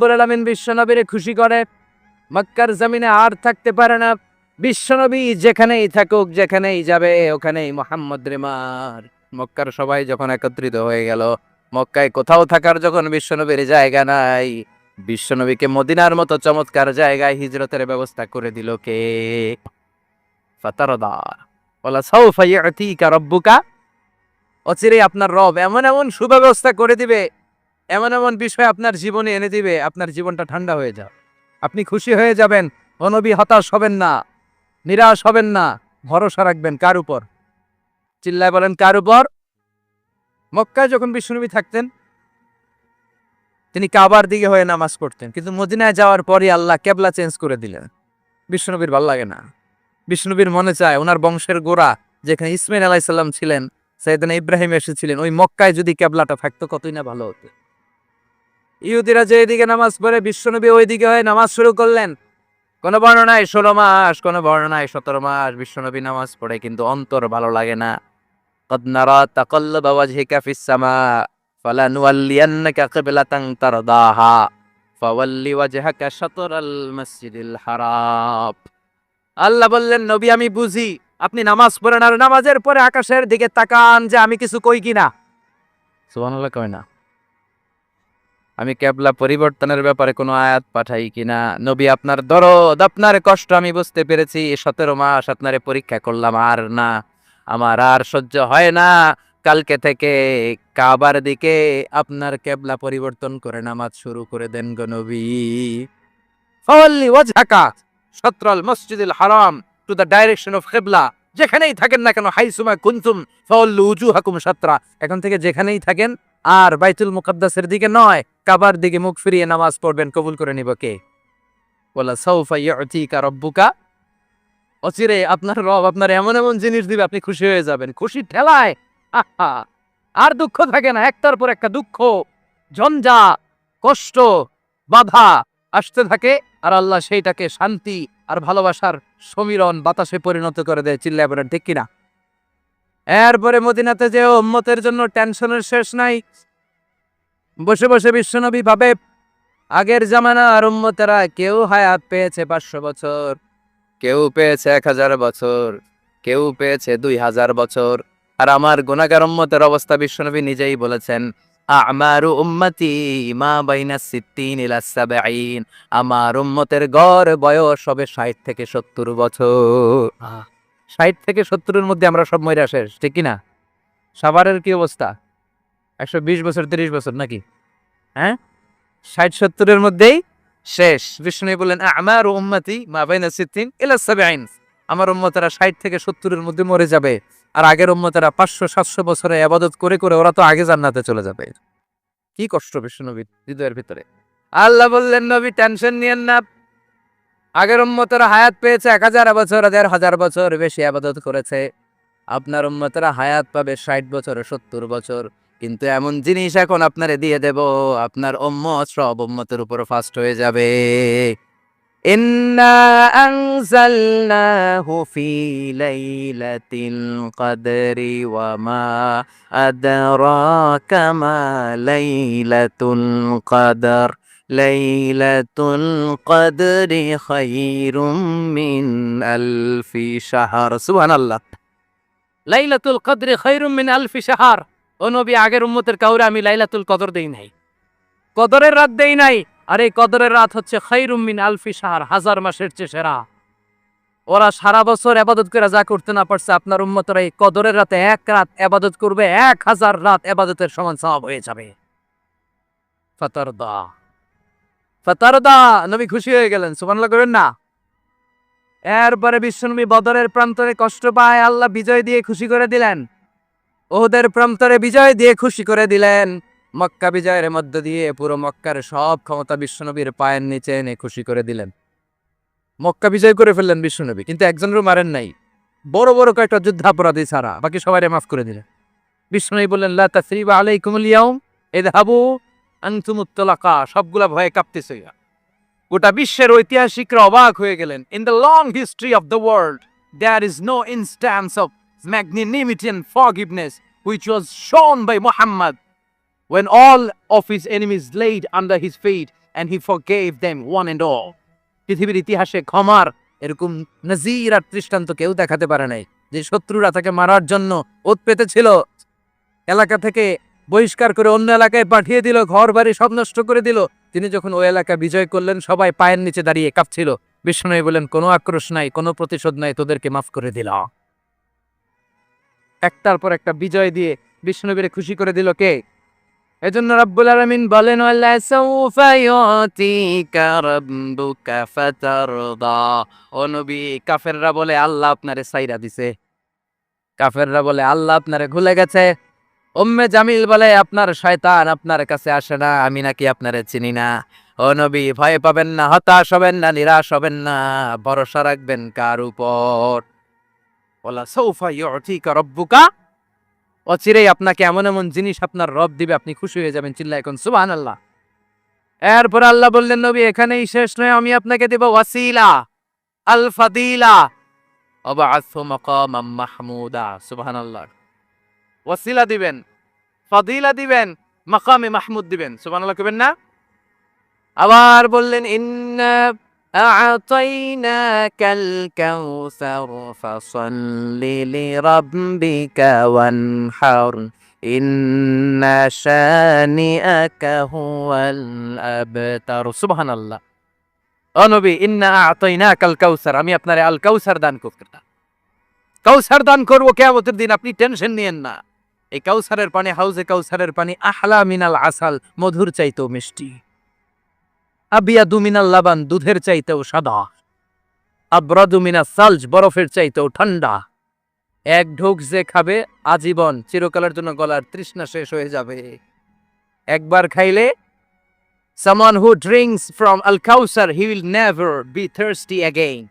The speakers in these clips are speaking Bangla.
রব্বুল আলামিন বিশ্বনবীরে খুশি করে। মক্কার জমিনে আর থাকতে পারে না। বিশ্বনবী যেখানেই থাকুক, যেখানেই যাবে, ওখানেই মোহাম্মদ রেমার। মক্কার সবাই যখন একত্রিত হয়ে গেল, মক্কায় কোথাও থাকার যখন বিশ্বনবীর জায়গা নাই, বিশ্বনবীকে মদিনার মতো চমৎকার জায়গায় হিজরতের ব্যবস্থা করে দিল কে? ফাতারদা। অচিরে আপনার রব এমন এমন সুব্যবস্থা করে দিবে এমন এমন বিষয় আপনার জীবনে এনে দিবে, আপনার জীবনটা ঠান্ডা হয়ে যাও আপনি খুশি হয়ে যাবেন, অনবী হতাশ হবেন না, নিরাশ হবেন না, ভরসা রাখবেন কার উপর? চিল্লায় বলেন, কার উপর? মক্কায় যখন বিষ্ণুনবী থাকতেন, তিনি কাবার দিকে হয়ে নামাজ পড়তেন, কিন্তু মদিনায় যাওয়ার পরই আল্লাহ কেবলা চেঞ্জ করে দিলেন। বিষ্ণুনবীর ভালো লাগে না। বিষ্ণুনবীর মনে চায়, ওনার বংশের গোড়া, যেখানে ইসমাইল আলাইসাল্লাম ছিলেন সৈয়দনা ইব্রাহিম এসেছিলেন, ওই মক্কায় যদি কেবলাটা থাকতো, কতই না ভালো হতো। ইহুদিরা যে এদিকে নামাজ পড়ে, বিশ্বনবী ওইদিকে হয়ে নামাজ শুরু করলেন। কোনো বর্ণনায় ষোলো মাস, কোনো বর্ণনায় সতেরো মাস বিশ্বনবী নামাজ পড়ে, কিন্তু অন্তর ভালো লাগে না। কদনারা তাকল্ল বাবা ঝেকা ফিসামা ফালা নুয়াল্লিয়ান্নাকা কিবলাতান তারদাহা, ফাওয়াল্লি ওয়াজহাকা শাতরাল মসজিদিল হারাম। আল্লাহ বললেন, নবী, আমি বুঝি, আপনি নামাজ পড়েন আর নামাজের পরে আকাশের দিকে তাকান যে আমি কিছু কই কিনা? সুবহানাল্লাহ কয় না। আমি ক্যাবলা পরিবর্তনের ব্যাপারে কোনো আয়াত পাঠাই কিনা নবী, আপনার দরদ, আপনার কষ্ট আমি বুঝতে পেরেছি। সতেরো মাস আপনারে পরীক্ষা করলাম, আর না, আমার আর সহ্য হয় না। কালকে থেকে কাবার দিকে আপনার কেবলা পরিবর্তন করে নামাজ শুরু করে দেন গো নবী। শাতরাল মসজিদুল হারাম টু দ্য ডাইরেকশন অফ কেবলা। যেখানেই থাকেন না কেন, হাইসুমা কুনতুম, ফাওয়াল্লু উজুহাকুম শাতরা এখন থেকে যেখানেই থাকেন আর বাইতুল মুকাদ্দাসের দিকে নয়, কাবার দিকে মুখ ফিরিয়ে নামাজ পড়বেন, কবুল করে নিব কে? বলা সৌফা ইউতিকা রব্বুকা? অচিরে আপনার রব আপনার এমন এমন জিনিস দিবে, আপনি খুশি হয়ে যাবেন। খুশি ঠেলায় আর দুঃখ থাকে না, একটার পর একটা দুঃখ, ঝঞ্ঝা, কষ্ট, বাধা আসতে থাকে, আর আল্লাহ সেইটাকে শান্তি আর ভালোবাসার সমীরণ বাতাসে পরিণত করে দেয়, চিল্লায় বলেন, ঠিক কিনা? এরপরে মদিনাতে যে উম্মতের জন্য টেনশনের শেষ নাই। বসে বসে বিশ্বনবী ভাবে, আগের জামানার উম্মতেরা কেউ হায়াত পেয়েছে পাঁচশো বছর, কেউ পেয়েছে এক হাজার বছর, কেউ পেয়েছে দুই হাজার বছর। আর আমার গুণাগার উম্মতের অবস্থা বিশ্বনবী নিজেই বলেছেন, আমারু উম্মতি মা বাইনা সিদ্দিন আমার উম্মতের গড় বয়স হবে ষাট থেকে সত্তর বছর। ষাট থেকে সত্তরের মধ্যে আমরা সব মহিলা শেষ, ঠিক কি না সাভারের কি অবস্থা? একশো বিশ বছর, তিরিশ বছর নাকি? হ্যাঁ? ষাট, সত্তরের মধ্যেই শেষ। বিষ্ণু বললেন, আমার উম্মতি মা বাইনা সিদ্দিন ইলা সাবঈন। আমার উম্মতেরা ষাট থেকে সত্তরের মধ্যে মরে যাবে, আর আগের উম্মতেরা পাঁচশো, সাতশো বছরে আবাদত করে করে ওরা তো আগে জান্নাতে চলে যাবে। কি কষ্ট বিষ্ণুনবীর হৃদয়ের ভিতরে। আল্লাহ বললেন, নবী টেনশন নিয়েন না। আগের উম্মতরা হায়াত পেয়েছে এক হাজার বছর, দেড় হাজার বছর বেশি আবাদত করেছে। আপনার উম্মতরা হায়াত পাবে ষাট বছর, সত্তর বছর। কিন্তু এমন জিনিস এখন আপনারে দিয়ে দেব, আপনার উম্মত সব উম্মতের উপর ফাস্ট হয়ে যাবে। ইন্না কদর। লাইলাতুল কদরি খায়রুম মিন আলফি শাহর সুবহানাল্লাহ লাইলাতুল কদরি খায়রুম মিন আলফি শাহর ও নবী, আগের উম্মতের কাউরে আমি লাইলাতুল কদর দেই নাই। কদরের রাত দেই নাই। আর এই কদরের রাত হচ্ছে খায়রুম মিন আলফি সাহার হাজার মাসের চেয়ে সেরা। ওরা সারা বছর আবাদত করে যা করতে না পারছে, আপনার উম্মতরা এই কদরের রাতে এক রাত আবাদত করবে, এক হাজার রাত আবাদতের সমান সব হয়ে যাবে। ফতর দা ফাতারদা, নবী খুশি হয়ে গেলেন, সুবহানাল্লাহ করেন না। এরপরে বিশ্বনবী বদরের প্রান্তরে কষ্ট পায়, আল্লাহ বিজয় দিয়ে খুশি করে দিলেন। ওদের প্রান্তরে বিজয় দিয়ে খুশি করে দিলেন। মক্কা বিজয়ের মধ্য দিয়ে পুরো মক্কার সব ক্ষমতা বিশ্বনবীর পায়ের নিচে এনে খুশি করে দিলেন। মক্কা বিজয় করে ফেললেন বিশ্বনবী, কিন্তু একজনেরও মারেন নাই। বড় বড় কয়েকটা যুদ্ধাপরাধী ছাড়া, বাকি সবাই মাফ করে দিলেন। বিশ্বনবী বললেন, লা তাসরিবা আলাইকুমুল ইয়াউম, ইযহাবু আনতুমুত সবগুলা ভয়ে কাঁপতেছে গোটা বিশ্বের ঐতিহাসিকরা অবাক হয়ে গেলেন। In the long history of the world there is no instance of magnanimity and forgiveness which was shown by Muhammad. When all of his enemies laid under his feet and he forgave them one and all. পৃথিবীর ইতিহাসে ক্ষমার এরকম নজির আর দৃষ্টান্ত কেউ দেখাতে পারে নাই। যে শত্রুরা তাকে মারার জন্য ওত পেতেছিল, এলাকা থেকে বহিষ্কার করে অন্য এলাকায় পাঠিয়ে দিল ঘর বাড়ি সব নষ্ট করে দিল। তিনি যখন ওই এলাকা বিজয় করলেন, সবাই পায়ের নিচে দাঁড়িয়ে কাঁপছিল। বিষ্ণু বলেন কোনো আক্রোশ নাই, কোনো প্রতিশোধ নাই, তোদেরকে মাফ করে দিল একটার পর একটা বিজয় দিয়ে বিষ্ণুবীরে খুশি করে দিল কে? এজন্য রব্বুল আলামিন বলেন, ওয়ালা সাউফা ইউতিকা রাব্বুকা ফাতারদা। ও নবী, কাফেররা বলে, আল্লাহ আপনারে সাইরা দিছে। কাফেররা বলে, আল্লাহ আপনারে ভুলে গেছে। উম্মে জামিল বলে, আপনার শয়তান আপনার কাছে আসে না, আমি নাকি আপনারে চিনি না। ও নবী, ভয় পাবেন না, হতাশ হবেন না, নিরাশ হবেন না, ভরসা রাখবেন কার উপর? ওলা সৌফা ইউতিকা রব্বুকা? অচিরেই আপনাকে এমন এমন জিনিস আপনার রব দিবে, আপনি খুশি হয়ে যাবেন চিল্লা এখন সুবাহ আল্লাহ এরপর আল্লাহ বললেন, নবী, এখানেই শেষ নয়, আমি আপনাকে দেব ওয়াসিলা আল ফাদিলা অবাআসু মাকামাম মাহমুদা, সুবহানাল্লাহ। ওয়াসিলা দিবেন ফাদিলা দিবেন মাকামে মাহমুদ দিবেন সুবহানাল্লাহ কইবেন না আবার বললেন ইন্না أعطيناك الكوثر فصل لربك وانحر إن شانئك هو الأبتر سبحان الله ও নবী ইন্না আতাইনাকা আল কাউসার আমি আপনারে আল কাউসার দান করতাম কাউসার দান করব কিয়ামতের দিন আপনি টেনশন নিয়েন না এই কাউসারের পানি, হাউজে কাউসারের পানি, আহলা মিনাল আসাল, মধুর চাইতেও মিষ্টি। আবিয়া দুমিনাল লাবান, দুধের চাইতেও সাদা। আব্রাদু মিনা সালজ, বরফের চাইতেও ঠান্ডা। এক ঢোক যে খাবে, আজীবন চিরকালের জন্য গলার তৃষ্ণা শেষ হয়ে যাবে। একবার খাইলে, someone who drinks from al kausar, he will never be thirsty again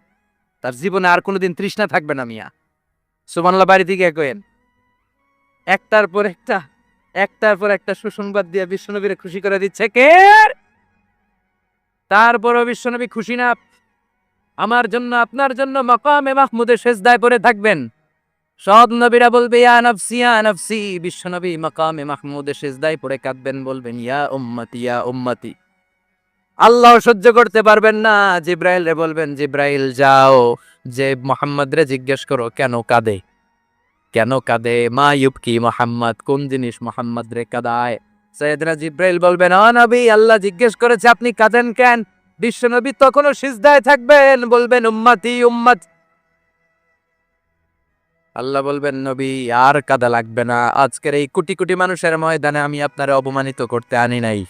তার জীবনে আর কোনোদিন তৃষ্ণা থাকবে না, মিয়া। সুবহানাল্লাহ, বাড়ি থেকে কইেন একটার পর একটা, একটার পর একটা সুসংবাদ দিয়ে বিশ্বনবীরে খুশি করে দিচ্ছে কে? তারপরও বিশ্বনবী খুশি না। আমার জন্য, আপনার জন্য মকামে মাহমুদে শেষদায় পড়ে থাকবেন। সব নবীরা বলবে বিশ্বনবী মকামে মাহমুদে শেষদায় পড়ে কাঁদবেন, বলবেন, ইয়া উম্মতি ইয়া উম্মতি। আল্লাহ সহ্য করতে পারবেন না। জিব্রাইল রে বলবেন, জিব্রাইল যাও। যে মোহাম্মদ রে জিজ্ঞেস করো, কেন কাঁদে? কেন কাঁদে মা ইউবকি মোহাম্মদ? কোন জিনিস মোহাম্মদ রে কাদায়? সৈয়দনা জিব্রাইল বলবেন ও নবী, আল্লাহ জিজ্ঞেস করেছে, আপনি কাঁদেন কেন? বিশ্বনবী তখনও সিজদায় থাকবেন। বলবেন, উম্মতি, উম্মত। আল্লাহ বলবেন, নবী, আর কাদা লাগবে না। আজকের এই কোটি কোটি মানুষের ময়দানে আমি আপনারে অপমানিত করতে আনি নাই।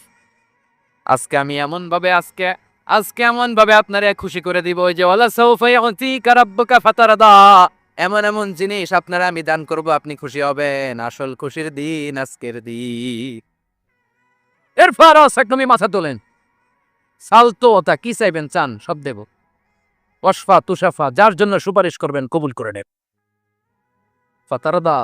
আজকে আমি এমন ভাবে আজকে আজকে এমন ভাবে আপনারে খুশি করে দিব যে, ওয়ালা সাউফা ইউতিকা রাব্বুকা ফাতারদা। এমন এমন জিনিস আপনারা আমি দান করব, আপনি খুশি হবেন। আসল খুশির দিন, আজকের দিন। এরপর একদমই মাথা তোলেন। সালতো ওটা কি চাইবেন চান? সব দেব। ওয়াসফা তুষাফা যার জন্য সুপারিশ করবেন, কবুল করে নেব ফাতারদা।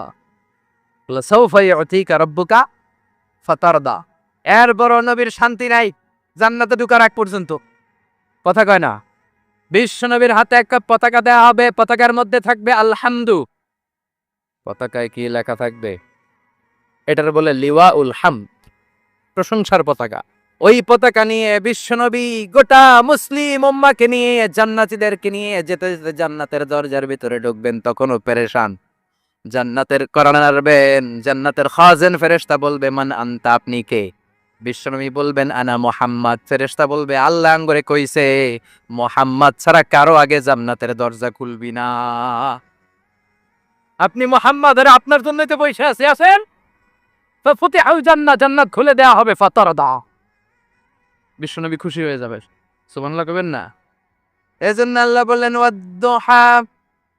ফাতারদা। এর বড় নবীর শান্তি নাই। জান্নাতে ঢুকার আগ পর্যন্ত। কথা কয় না? বিশ্ব নবীর হাতে একটা পতাকা দেওয়া হবে। পতাকার মধ্যে থাকবে আলহামদু। পতাকায় কি লেখা থাকবে? এটার বলে লিওয়া উল হাম প্রশংসার পতাকা। ওই পতাকা নিয়ে বিশ্বনবী গোটা মুসলিম উম্মাকে নিয়ে, জান্নাতীদেরকে নিয়ে যেতে যেতে জান্নাতের দরজার ভিতরে ঢুকবেন, তখনও পেরেশান। জান্নাতের করান জান্নাতের খাজেন ফেরেশতা বলবে, মান আনতা? আপনি কে? বিশ্বনবী বলবেন, আনা মোহাম্মদ। ফেরেশতা বলবে, আল্লাহ আঙ্গরে কইছে, মোহাম্মদ ছাড়া কারও আগে জান্নাতের দরজা খুলবি না। আপনি মোহাম্মদ আরে আপনার জন্যই তো বসে আছে, আছেন? ফতে আউ জান্নাত জান্নাত খুলে দেয়া হবে ফাতার দা বিশ্বনবী খুশি হয়ে যাবে। সুবহানাল্লাহ কবেন না? এজন্য আল্লাহ বললেন, ওয়াদ্দুহা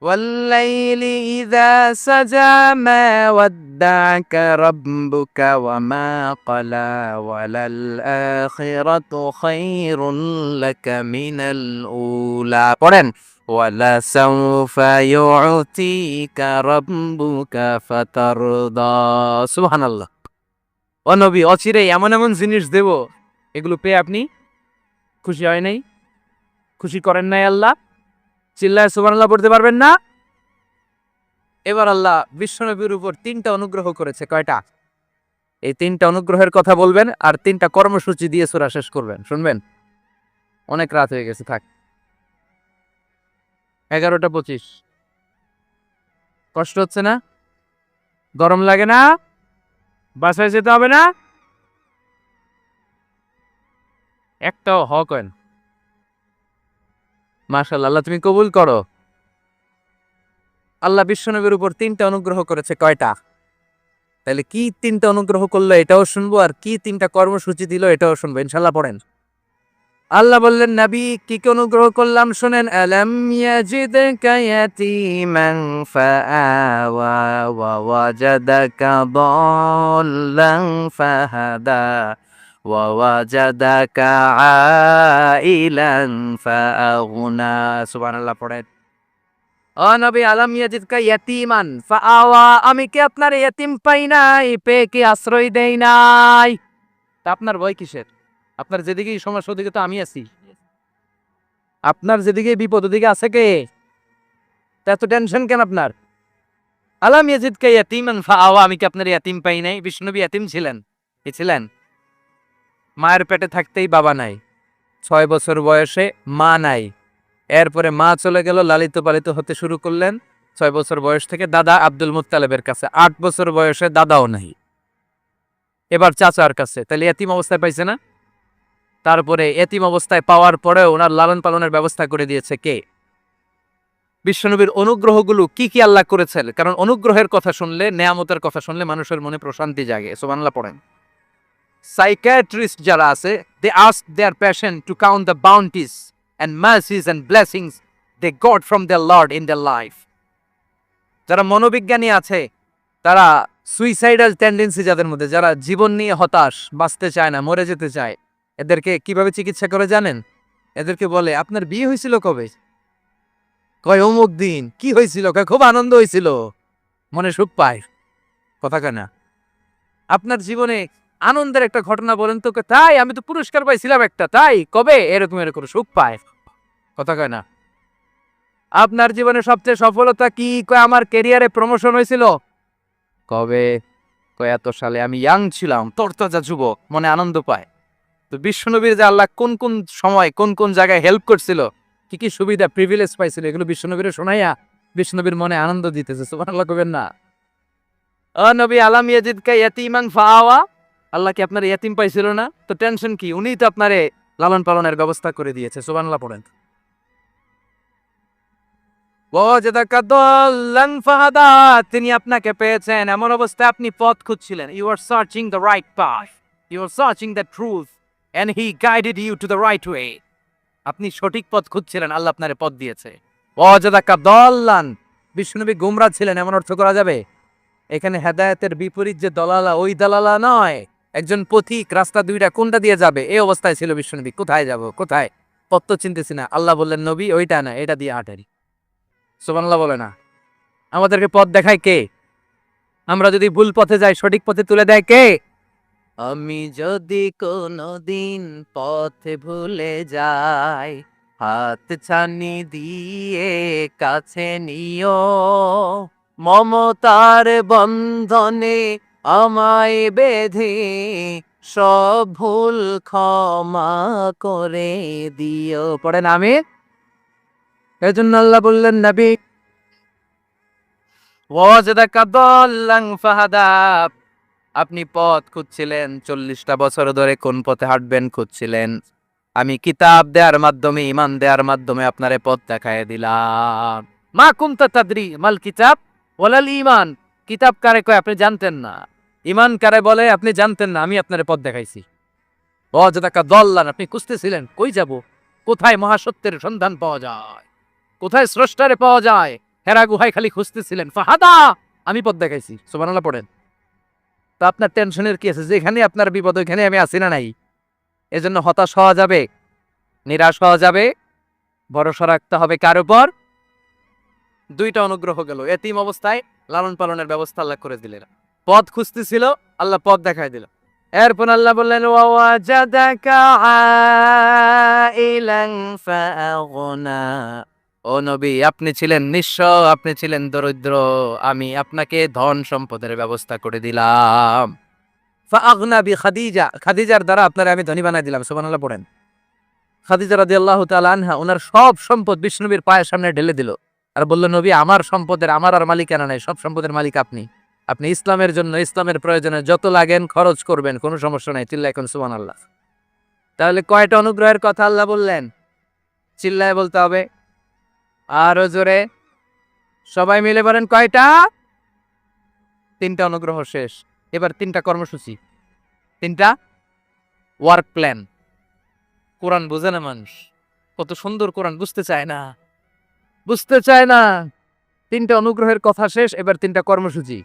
والليل إذا سجى ما ودعك ربك وما قلى وللآخرة خير لك من الأولى পড়েন ولسوف يعطيك ربك فترضى সুবহান আল্লাহ ও নবী অচিরে এমন এমন জিনিস দেব এগুলো পেয়ে আপনি খুশি হয় নাই খুশি করেন নাই আল্লাহ চিল্লায় সুবহানাল্লাহ পড়তে পারবেন না? এবার আল্লাহ বিশ্বনবীর উপর তিনটা অনুগ্রহ করেছে, কয়টা? এই তিনটা অনুগ্রহের কথা বলবেন আর তিনটা কর্মসূচি দিয়ে সুরা শেষ করবেন, শুনবেন? অনেক রাত হয়ে গেছে, থাক। এগারোটা পঁচিশ। কষ্ট হচ্ছে না? গরম লাগে না? বাসায় যেতে হবে না? একটাও হ কেন মাশাল্লাহ আল্লাহ তুমি কবুল করো। আল্লাহ বিশ্বনবীর উপর তিনটা অনুগ্রহ করেছে, কয়টা? তাহলে কি তিনটা অনুগ্রহ করল এটাও শুনব, আর কি তিনটা কর্মসূচি দিল এটাও শুনব ইনশাল্লাহ পড়েন। আল্লাহ বললেন, নবী, কি কি অনুগ্রহ করলাম? শুনেন ওয়া ফাহাদা। ওয়া ওয়াজাদাকা আইলান ফাআগনা সুবহানাল্লাহ, পড়েন। ও নবী, আলাম ইয়াজিদকা ইয়াতীমান। ফাআওয়া, আমি কি আপনার ইয়াতীম পাই নাই? পেয়ে কি আশ্রয় দেই নাই? তা আপনার ভয় কিসের? আপনার যেদিকেই সমস্যা, ওদিকে তো আমি আছি। আপনার যেদিকে বিপদ, ওদিকে আছে কে? তা এত টেনশন কেন আপনার? আলাম ইয়াজিদকা ইয়াতীমান, ফাআওয়া, আমি কি আপনার ইয়াতীম পাই নাই? বিষ্ণুবী ইয়াতীম ছিলেন। কি ছিলেন। মায়ের পেটে থাকতেই বাবা নাই। ছয় বছর বয়সে মা নাই। এরপরে মা চলে গেল, লালিত পালিত হতে শুরু করলেন। ছয় বছর বয়স থেকে দাদা আব্দুল মুতালেবের কাছে। আট বছর বয়সে দাদাও নাই। এবার চাচার কাছে। তাহলে এতিম অবস্থায় পাইছে না? তারপরে এতিম অবস্থায় পাওয়ার পরেও ওনার লালন পালনের ব্যবস্থা করে দিয়েছে কে? বিশ্বনবীর অনুগ্রহগুলো কি কি আল্লাহ করেছেন? কারণ অনুগ্রহের কথা শুনলে, নেয়ামতের কথা শুনলে মানুষের মনে প্রশান্তি জাগে। সোমানলা পড়েন। সাইকিয়াট্রিস্ট যারা আছে they ask their passion to count the bounties and mercies and blessings they got from their Lord in their life. যারা মনোবিজ্ঞানী আছে, তারা সুইসাইডাল টেন্ডেন্সি যাদের মধ্যে, যারা জীবন নিয়ে হতাশ, বাঁচতে চায় না, মরে যেতে চায়, এদেরকে কীভাবে চিকিৎসা করে জানেন? এদেরকে বলে, আপনার বিয়ে হয়েছিল কবে? কয়, অমুক দিন। কি হয়েছিল? কয়, খুব আনন্দ হয়েছিল। মনে সুখ পায়। কথা কেনা আপনার জীবনে আনন্দের একটা ঘটনা বলেন তোকে তাই আমি তো পুরস্কার পাইছিলাম একটা, তাই? কবে? এরকম এরকম সুখ পায়। কথা কয় না। আপনার জীবনে সবচেয়ে সফলতা কি? কয়, আমার ক্যারিয়ারে প্রমোশন হয়েছিল? কবে? কয়, এত সালে আমি ইয়াং ছিলাম, তরতাজা যুবক, মনে আনন্দ পায়। তো বিশ্বনবীর যে আল্লাহ কোন কোন সময়, কোন কোন জায়গায় হেল্প করছিল, কি কি সুবিধা প্রিভিলেজ পাইছিল, এগুলো বিশ্বনবীর শোনাইয়া বিষ্ণবীর মনে আনন্দ দিতেছে, সুবহানাল্লাহ কবেন না। ও নবী আলাম ইয়াজিদ কা ইয়াতীমান ফাআওয়া আল্লাহ কি আপনার ইয়াতিম পাইছিল না? তো টেনশন কি? উনি তো আপনারে লালন পালনের ব্যবস্থা করে দিয়েছে, সুবহানাল্লাহ পড়েন। তিনি আপনাকে পেয়েছেন। এমন অবস্থায় আপনি পথ খুঁজছিলেন। You are searching the right path you are searching the truth and he guided you to the right way আপনি সঠিক পথ খুঁজছিলেন, আল্লাহ আপনার পথ দিয়েছে। ওয়াজাদাকা দাল্লান বিষ্ণুনবী গুমরা ছিলেন, এমন অর্থ করা যাবে? এখানে হেদায়েতের বিপরীত যে দলালা, ওই দলালা নয়। একজন পথিক, রাস্তা দুইটা কোনটা দিয়ে যাবে? এই অবস্থায় ছিল বিশ্বনবী। কোথায় যাব? কোথায়? পথ তো চিনতেছি না। আল্লাহ বললেন, নবী, ওইটা না, এটা দিয়ে আটারি সোমান্লাহ বলে না। আমাদেরকে পথ দেখায় কে? আমরা যদি ভুল পথে যাই, সঠিক পথে তুলে দেয় কে? আমি যদি কোনো দিন পথে ভুলে যাই, হাত ছানি দিয়ে কাছে নিও, মমতার বন্ধনে আমায় বেঁধে সব ভুল ক্ষমা করে দিও। পড়েন আমি? এজন্য আল্লাহ বললেন, নবী আপনি পথ খুঁজছিলেন, চল্লিশটা বছর ধরে কোন পথে হাঁটবেন খুঁজছিলেন। আমি কিতাব দেওয়ার মাধ্যমে, ইমান দেওয়ার মাধ্যমে আপনারে পথ দেখায় দিলাম। মা কুমতা তাদরি, মাল কিতাব? ওলাল ইমান। কিতাব কারে কয়, আপনি জানতেন না। ইমান কারে বলে, আপনি জানতেন না, আমি আপনারে পথ দেখাইছি। অযদাকা দল্লান আপনি খুঁজতেছিলেন, কই যাব? কোথায় মহাসত্যের সন্ধান পাওয়া যায়? কোথায় স্রষ্টারে পাওয়া যায়? হেরা গুহায় খালি খুঁজতেছিলেন। ফাহাদা! আমি পথ দেখাইছি, সুবহানাল্লাহ পড়েন। তো আপনার টেনশনের কি আছে? যেখানে আপনার বিপদ, ওইখানে আমি আছি না নাই? এজন্য হতাশ হওয়া যাবে? নিরাশ হওয়া যাবে? ভরসা রাখতে হবে কার উপর? দুইটা অনুগ্রহ গেল। এতিম অবস্থায় লালন পালনের ব্যবস্থা আল্লাহ করে দিলেন। পথ খুঁজতেছিল, আল্লাহ পথ দেখায় দিল। এরপর আল্লাহ বললেন ও নবী, আপনি ছিলেন নিঃস্ব, আপনি ছিলেন দরিদ্র, আমি আপনাকে ধন সম্পদের ব্যবস্থা করে দিলাম। খাদিজা খাদিজার দ্বারা আপনারা আমি ধনী বানাই দিলাম, সুবহানাল্লাহ পড়েন। খাদিজা রাদিয়াল্লাহু তাআলা আনহা ওনার সব সম্পদ বিষ্ণুবীর পায়ের সামনে ঢেলে দিল। আর বলল, নবী, আমার সম্পদের, আমার আর মালিকানা নাই, সব সম্পদের মালিক আপনি। আপনি ইসলামের জন্য, ইসলামের প্রয়োজনে যত লাগেন খরচ করবেন, কোনো সমস্যা নাই চিল্লা এখন সুমান আল্লাহ তাহলে কয়টা অনুগ্রহের কথা আল্লাহ বললেন? চিল্লায় বলতে হবে। আরও জোরে। সবাই মিলে বলেন কয়টা? তিনটা অনুগ্রহ শেষ। এবার তিনটা কর্মসূচি। তিনটা ওয়ার্ক প্ল্যান কোরআন বোঝে না মানুষ। কত সুন্দর কোরআন, বুঝতে চায় না। বুঝতে চায় না। তিনটা অনুগ্রহের কথা শেষ, এবার তিনটা কর্মসূচি।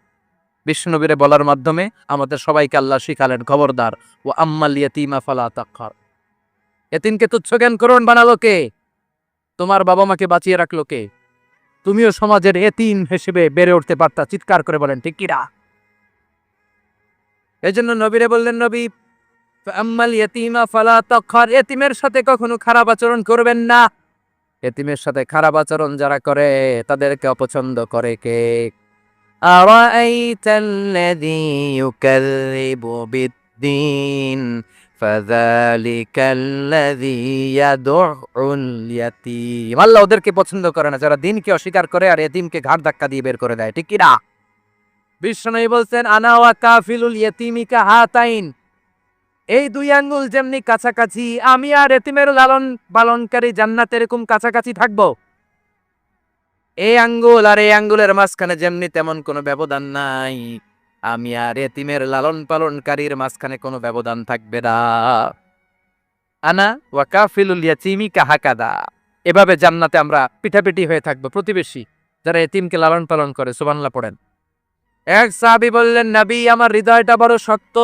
বিষ্ণুনবীরে বলার মাধ্যমে আমাদের সবাইকে আল্লাহ শিখালেন, খবরদার। ও আম্মাল ইয়াতীমা ফালা তাকহার এতিমকে তুচ্ছ জ্ঞান করুন বানালো কে? তোমার বাবা মাকে বাঁচিয়ে রাখল কে? তুমিও সমাজের এতিম হিসেবে বেড়ে উঠতে পারতা, চিৎকার করে বলেন, ঠিক কিরা এই জন্য নবীরে বললেন, নবী আম্মাল ইয়তিমা ফালা তখর এতিমের সাথে কখনো খারাপ আচরণ করবেন না। এতিমের সাথে খারাপ আচরণ যারা করে, তাদেরকে অপছন্দ করে কে? أرأيت الذي يكذب بالدين فذلك الذي يدع اليتيم আল্লাহ ওদেরকে পছন্দ করে না যারা দিনকে অস্বীকার করে আর এতিমকে ঘাড় ধাক্কা দিয়ে বের করে দেয় ঠিক কি না বিষ্ণনবী বলছেন আনা ওয়া কাফিলুল ইয়াতিমিকা হাতাইন এই দুই আঙ্গুল যেমনি কাছাকাছি আমি আর এতিমের লালন পালনকারী জান্নাতে এরকম কাছাকাছি থাকবো এই আঙ্গুল আর এই আঙ্গুলের মাঝখানে যেমনি তেমন কোনো ব্যবধান নাই। আমি আর এতিমের লালন পালনকারীর মাঝখানে কোনো ব্যবধান থাকবে না। আনা ওয়া কাফিলুল ইয়াতিমিকা হাকাদা এভাবে জান্নাতে আমরা পিঠাপিঠি হয়ে থাকব প্রতিবেশী, যারা এতিমকে লালন পালন করে, সুবহানাল্লাহ পড়েন। এক সাহাবি বললেন, নবী, আমার হৃদয়টা বড় শক্ত।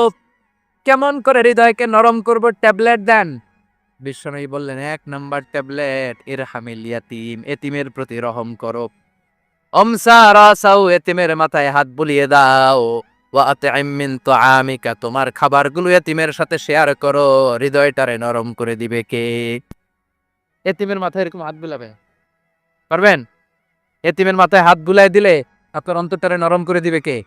কেমন করে হৃদয়কে নরম করব, ট্যাবলেট দেন? বিশ্বনবী বললেন, এক নাম্বার ট্যাবলেট এর হামিল ইয়াতিম এতিমের প্রতি রহম করো। এতিমের মাথায় হাত বুলিয়ে দাও। তোমার খাবারগুলো এতিমের সাথে শেয়ার করো। হৃদয়টারে নরম করে দিবে কে? এতিমের মাথায় এরকম হাত বুলাবে? পারবেন? এতিমের মাথায় হাত বুলাই দিলে আপনার অন্তরটারে নরম করে দিবে কে?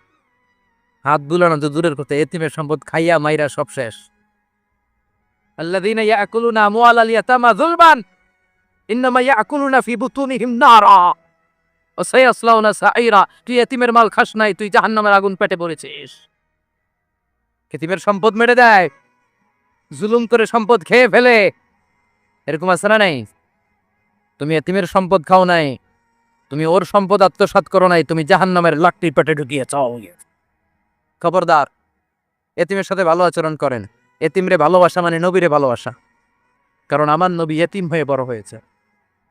হাত বুলানো তো দূরের কথা, এতিমের সম্পদ খাইয়া মাইরা সব শেষ। আল্লাযীনা ইয়াকুলুনা আমওয়ালাল ইয়াতামা যুলমান, ইন্নামা ইয়াকুলুনা ফি বুতুনিহিম নারা। ও সায়াসলাউনা সাইরা তুই এতিমের মাল খাস নাই, তুই জাহান্নামের আগুন পেটে পড়েছিস। এতিমের সম্পদ মেরে দেয়, জুলুম করে সম্পদ খেয়ে ফেলে। এরকম আছে না নাই? তুমি এতিমের সম্পদ খাও নাই, তুমি ওর সম্পদ আত্মসাৎ করো নাই, তুমি জাহান্নামের লাকড়ির পেটে ঢুকিয়ে চাও। খবরদার, এতিমের সাথে ভালো আচরণ করেন। এতিমরে ভালোবাসা মানে নবীরে ভালোবাসা। কারণ আমার নবী এতিম হয়ে বড় হয়েছে।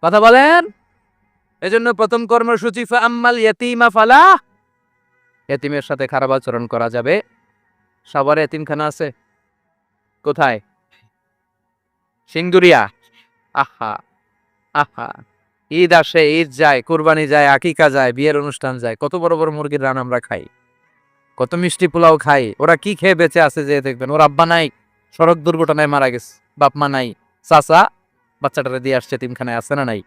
কথা বলেন? এজন্য প্রথম কর্মসূচি আম্মাল ইয়তিমা ফালা। এতিমের সাথে খারাপ আচরণ করা যাবে। সবার এতিমখানা আছে? কোথায়? সিংদুরিয়া আহা আহা। ঈদ আসে, ঈদ যায়, কুরবানি যায়, আকিকা যায়, বিয়ের অনুষ্ঠান যায়। কত বড় বড় মুরগির রান আমরা খাই। কত মিষ্টি পোলাও খাই। ওরা কি খেয়ে বেঁচে আছে যে দেখবেন। ওর আব্বা নাই। সড়ক দুর্ঘটনায় মারা গেছে। বাপ মা নাই। চাচা বাচ্চাটারে দিয়ে আসছে, এতিমখানায় আছে না নাই?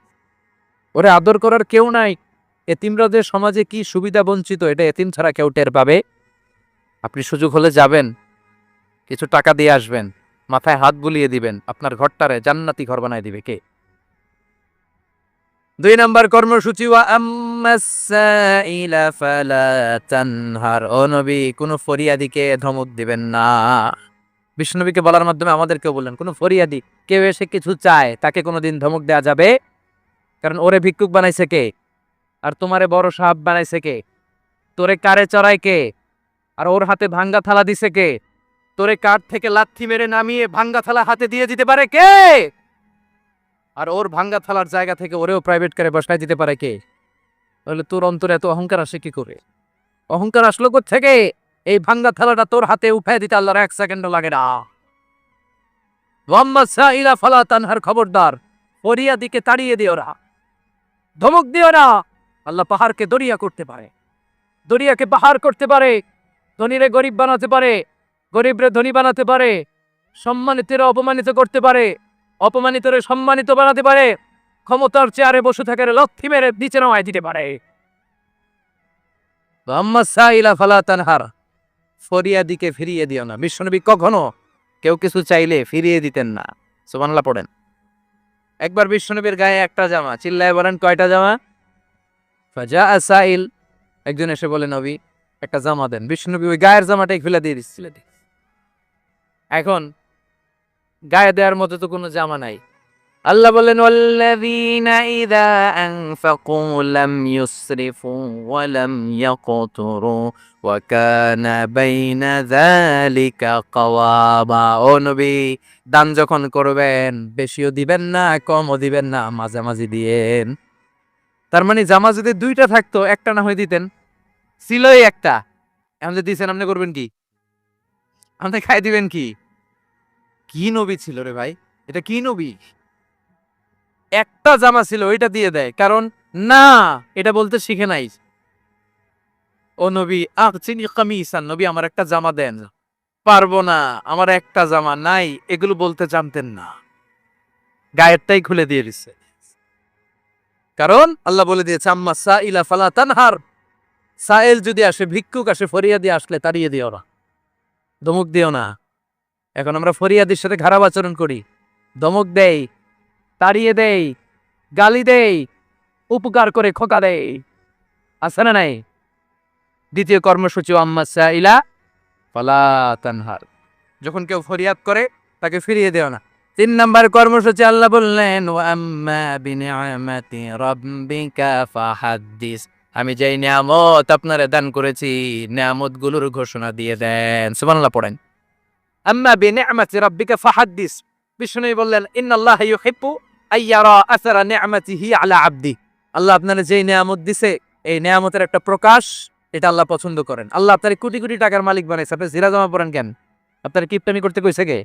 ওরে আদর করার কেউ নাই। এতিমরা যে সমাজে কি সুবিধা বঞ্চিত, এটা এতিম ছাড়া কেউ টের পাবে? আপনি সুযোগ হলে যাবেন। কিছু টাকা দিয়ে আসবেন। মাথায় হাত বুলিয়ে দিবেন। আপনার ঘরটারে জান্নাতি ঘর বানায় দিবে কে? দুই নম্বর কর্মসূচি ও নবী, কোনো ফরিয়াদিকে ধমক দিবেন না। বিষ্ণুনবীকে বলার মাধ্যমে আমাদেরকেও বললেন, কোনো ফরিয়াদি, কেউ এসে কিছু চায়, তাকে কোনোদিন ধমক দেওয়া যাবে? কারণ ওরে ভিক্ষুক বানাইছে কে? আর তোমারে বড় সাহাব বানাইছে কে? তোরে কারে চড়ায় কে? আর ওর হাতে ভাঙ্গা থালা দিছে কে? তোরে কাঠ থেকে লাথি মেরে নামিয়ে ভাঙ্গা থালা হাতে দিয়ে দিতে পারে কে? আর ওর ভাঙ্গা থালার জায়গা থেকে ওরেও প্রাইভেট কারে বসায় দিতে পারে কে? তাহলে তোর অন্তরে এত অহংকার আসে কি করে? অহংকার আসলো থেকে এই ভাঙ্গা থালাটা তোর হাতে উঠাই দিতে আল্লাহর এক সেকেন্ডও লাগে না। তানহার খবরদার, ফরিয়া দিকে তাড়িয়ে দিও না। ধমক দিও না। আল্লাহ পাহাড়কে দরিয়া করতে পারে। দরিয়াকে পাহাড় করতে পারে। ধনীরে গরিব বানাতে পারে। গরিবরে ধনী বানাতে পারে। সম্মানিতরে অপমানিত করতে পারে। অপমানিতরে সম্মানিত বানাতে পারে। ক্ষমতার চেয়ারে বসে থাকার লক্ষ্মী মেরে নিচে নামায় দিতে পারে। তানহার ফরিয়া দিকে ফিরিয়ে দিও না। বিশ্বনবী কখনো কেউ কিছু চাইলে ফিরিয়ে দিতেন না। সুবহানাল্লাহ পড়েন। একবার বিশ্বনবীর গায়ে একটা জামা চিল্লায় বলেন কয়টা জামা? ফাজা সাইল একজন এসে বলে নবী একটা জামা দেন। বিষ্ণুনবী ওই গায়ের জামাটাই খুলে দিয়ে দিচ্ছিল এখন গায়ে দেওয়ার মতো তো কোনো জামা নাই। আল্লাহ বলেন, ওয়াল্লাযীনা ইযা আনফাকু লাম ইউসরিফু ওয়া লাম ইয়াকতুরু ওয়া কানা বাইনা যালিকা কাওয়ামা ও নবী, দান যখন করবেন, বেশিও দিবেন না, কমও দিবেন না, মাঝামাঝি দিয়েন। তার মানে জামা যদি দুইটা থাকতো, একটা না হয়ে দিতেন। ছিলই একটা। এখন যে দিয়েছেন আপনি করবেন কি? আপনি খাই দিবেন কি? কি নবী ছিল রে ভাই? এটা কি নবী? একটা জামা ছিল, ওইটা দিয়ে দেয়। কারণ, না, এটা বলতে শিখে নাই। ও নবী আহ চিনি কামিসান, নবী আমার একটা জামা দেন। পারব না, আমার একটা জামা নাই, এগুলো বলতে জানতেন না। গায়েরটাই খুলে দিয়ে দিচ্ছে কারণ, আল্লাহ বলে দিয়েছে, আম্মা সা ইলা ফালা তানহার। সায়েল যদি আসে, ভিক্ষুক আসে, ফরিয়াদি আসলে তাড়িয়ে দিও না। ধমক দিও না। এখন আমরা ফরিয়াদির সাথে খারাপ আচরণ করি। ধমক দেই তাড়িয়ে দেই, গালি দেই, উপকার করে খোকা দেই। আছে না নাই? দ্বিতীয় কর্মসূচি আম্মা সাইলা, ফালা তানহার। যখন কেউ ফরিয়াদ করে, তাকে ফিরিয়ে দেও না। তিন নম্বর কর্মসূচি আল্লাহ বললেন আমি যেই নিয়ামত আপনারে দান করেছি নিয়ামতগুলোর ঘোষণা দিয়ে দেন। সুবহানাল্লাহ পড়েন। আম্মা বিনিআমাতি রাব্বিকা ফাহাদ্দিস। বিষ্ণু বললেন, ইন্নাল্লাহ ইউহিব্বু আল্লাহ দিছে, এই একটা প্রকাশ, এটা আল্লাহ পছন্দ করেন। আল্লাহ আপনার কোটি কোটি টাকার মালিক বানাইছে। আপনি জিরা জমা পড়েন কেন? আপনার কিপটামি করতে কইছে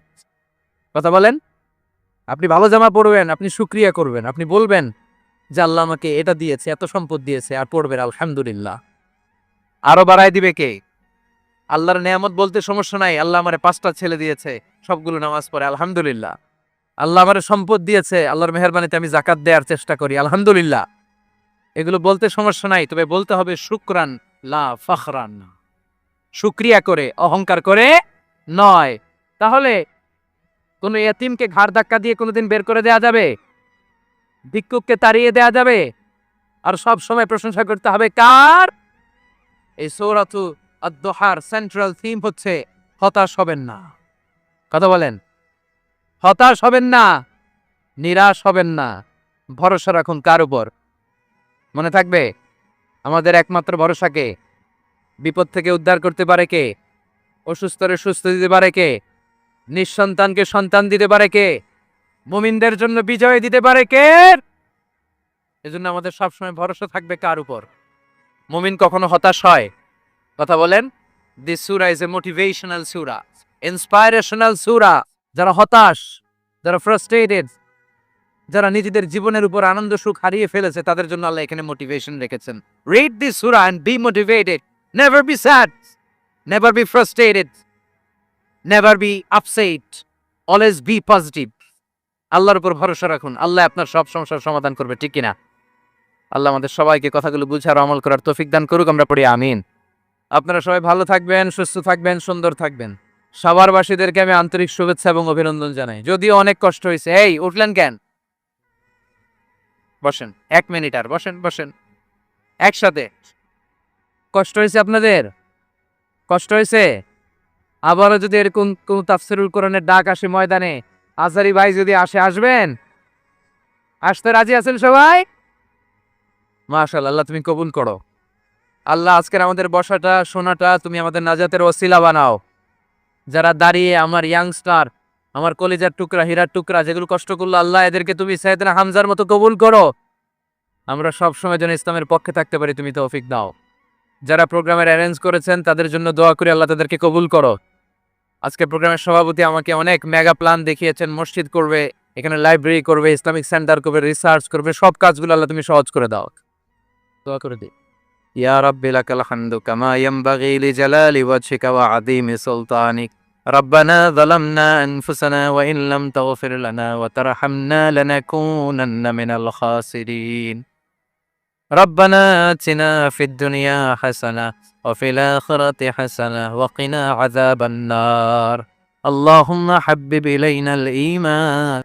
কথা বলেন। আপনি ভালো জামা পরবেন, আপনি শুক্রিয়া করবেন, আপনি বলবেন যে আল্লাহ আমাকে এটা দিয়েছে, এত সম্পদ দিয়েছে, আর পড়বেন আলহামদুলিল্লাহ। আরও বাড়ায় দিবে কে? আল্লাহর নিয়ামত বলতে সমস্যা নাই, আল্লাহ আমারে পাঁচটা ছেলে দিয়েছে, সবগুলো নামাজ পড়ে, আলহামদুলিল্লাহ। আল্লাহ আমারে সম্পদ দিয়েছে, আল্লাহর মেহরবানিতে আমি জাকাত দেওয়ার চেষ্টা করি, আলহামদুলিল্লাহ। এগুলো বলতে সমস্যা নাই, তবে বলতে হবে শুক্রান, লা ফখরান। শুক্রিয়া করে, অহংকার করে নয়। তাহলে কোন এতিমকে ঘাড় ধাক্কা দিয়ে কোনোদিন বের করে দেয়া যাবে? ভিক্ষুককে তাড়িয়ে দেয়া যাবে? আর সব সময় প্রশংসা করতে হবে কার? এই সৌরাতু আদোহার সেন্ট্রাল থিম হচ্ছে, হতাশ হবেন না। কথা বলেন। হতাশ হবেন না, নিরাশ হবেন না। ভরসা রাখুন কার উপর? মনে থাকবে? আমাদের একমাত্র ভরসাকে বিপদ থেকে উদ্ধার করতে পারে কে? অসুস্থরে সুস্থ দিতে পারে কে? নিঃসন্তানকে সন্তান দিতে পারে কে? মুমিনদের জন্য বিজয় দিতে পারে কে? এজন্য আমাদের সবসময় ভরসা থাকবে কার উপর? মুমিন কখনো হতাশ হয়? কথা বলেন? দিস সুরা ইজ এ মোটিভেশনাল সুরা ইন্সপাইরেশনাল সুরা যারা হতাশ, যারা ফ্রাস্ট্রেটেড যারা নিজেদের জীবনের উপর আনন্দ, সুখ হারিয়ে ফেলেছে, তাদের জন্য আল্লাহ এখানে মোটিভেশন রেখেছেন। Read this surah and be motivated never be sad never be frustrated never be upset always be positive আল্লাহর উপর ভরসা রাখুন। আল্লাহ আপনার সব সমস্যার সমাধান করবে, ঠিক কিনা? আল্লাহ আমাদের সবাইকে কথাগুলো বুঝার আমল করার তৌফিক দান করুক। আমরা পড়ি আমিন। আপনারা সবাই ভালো থাকবেন, সুস্থ থাকবেন, সুন্দর থাকবেন। সাভারবাসীদেরকে আমি আন্তরিক শুভেচ্ছা এবং অভিনন্দন জানাই। যদিও অনেক কষ্ট হয়েছে। এই, উঠলেন কেন? বসেন, এক মিনিট আর, বসেন বসেন। একসাথে। কষ্ট হয়েছে আপনাদের? কষ্ট হয়েছে? আবারও যদি এরকম কোন তাফসিরুল কোরআনের ডাক আসে ময়দানে, আজারি ভাই যদি আসে, আসবেন? আসতে রাজি আছেন সবাই? মাশাল আল্লাহ তুমি কবুল করো। আল্লাহ আজকের আমাদের বসাটা, শোনাটা, তুমি আমাদের নাজাতের ওসিলা বানাও। যারা দাঁড়িয়ে আমার ইয়াংস্টার আমার কলিজার টুকরা, হীরার টুকরা, যেগুলো কষ্ট করল আল্লাহ, এদেরকে তুমি সাইদিনা হামজার মতো কবুল করো। আমরা সব সময় যেন ইসলামের পক্ষে থাকতে পারি, তুমি তৌফিক দাও। যারা প্রোগ্রামের অ্যারেঞ্জ করেছেন, তাদের জন্য দোয়া করে, আল্লাহ তাদেরকে কবুল করো। আজকে প্রোগ্রামের সভাপতি আমাকে অনেক মেগা প্ল্যান দেখিয়েছেন, মসজিদ করবে, এখানে লাইব্রেরি করবে, ইসলামিক সেন্টার করবে রিসার্চ করবে, সব কাজগুলো আল্লাহ তুমি সহজ করে দাও। দোয়া করে দিই। ইয়া রাব্বি লাকাল হামদু কামা ইয়ানবাগি লিজালালি ওয়াজহিকা ওয়া সুলতানিক। ربنا ظلمنا أنفسنا وإن لم تغفر لنا وترحمنا لنكونن من الخاسرين. ربنا آتنا في الدنيا حسنة وفي الآخرة حسنة وقنا عذاب النار. اللهم حبب إلينا الإيمان.